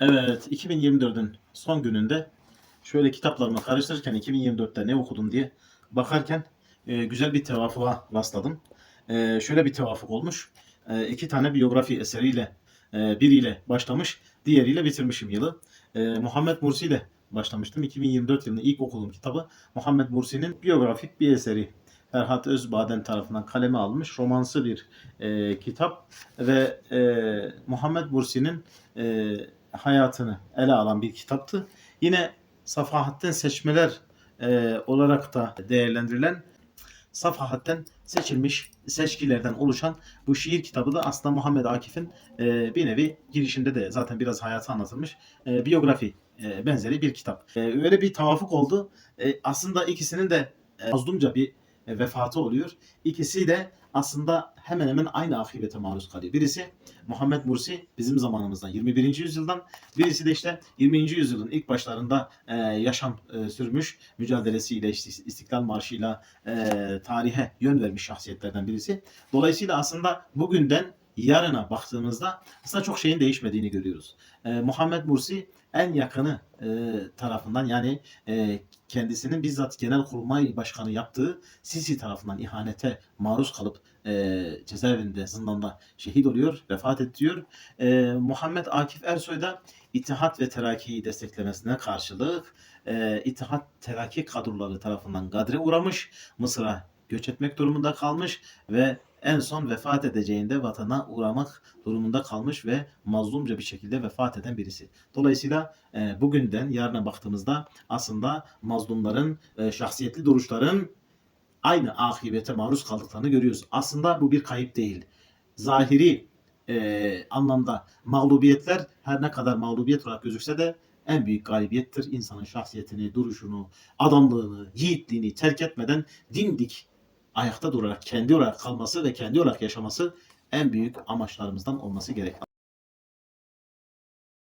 Evet, 2024'ün son gününde şöyle kitaplarımı karıştırırken 2024'te ne okudum diye bakarken e, güzel bir tevafuğa rastladım. E, şöyle bir tevafuk olmuş. E, iki tane biyografi eseriyle e, biriyle başlamış, diğeriyle bitirmişim yılı. E, Muhammed Mursi ile başlamıştım. 2024 yılında ilk okuduğum kitabı Muhammed Mursi'nin biyografik bir eseri. Ferhat Özbaden tarafından kaleme almış romansı bir e, kitap ve e, Muhammed Mursi'nin e, hayatını ele alan bir kitaptı. Yine Safahat'ten seçmeler e, olarak da değerlendirilen Safahat'ten seçilmiş seçkilerden oluşan bu şiir kitabı da aslında Muhammed Akif'in e, bir nevi girişinde de zaten biraz hayatı anlatılmış e, biyografi e, benzeri bir kitap. E, öyle bir tavafuk oldu. E, aslında ikisinin de e, mazlumca bir e, vefatı oluyor. İkisi de aslında hemen hemen aynı akıbete maruz kalıyor. Birisi Muhammed Mursi bizim zamanımızdan 21. yüzyıldan birisi de işte 20. yüzyılın ilk başlarında e, yaşam e, sürmüş mücadelesiyle işte İstiklal Marşı'yla e, tarihe yön vermiş şahsiyetlerden birisi. Dolayısıyla aslında bugünden yarına baktığımızda aslında çok şeyin değişmediğini görüyoruz. E, Muhammed Mursi en yakını e, tarafından yani e, kendisinin bizzat Genelkurmay Başkanı yaptığı Sisi tarafından ihanete maruz kalıp e, cezaevinde, zindanda şehit oluyor, vefat ediyor. E, Muhammed Akif Ersoy da İttihat ve Terakki'yi desteklemesine karşılık e, İttihat Terakki kadroları tarafından gadre uğramış, Mısır'a göç etmek durumunda kalmış ve en son vefat edeceğinde vatana uğramak durumunda kalmış ve mazlumca bir şekilde vefat eden birisi. Dolayısıyla e, bugünden yarına baktığımızda aslında mazlumların, e, şahsiyetli duruşların aynı akibete maruz kaldıklarını görüyoruz. Aslında bu bir kayıp değil. Zahiri e, anlamda mağlubiyetler her ne kadar mağlubiyet olarak gözükse de en büyük galibiyettir. İnsanın şahsiyetini, duruşunu, adamlığını, yiğitliğini terk etmeden dimdik ayakta durarak kendi olarak kalması ve kendi olarak yaşaması en büyük amaçlarımızdan olması gerek.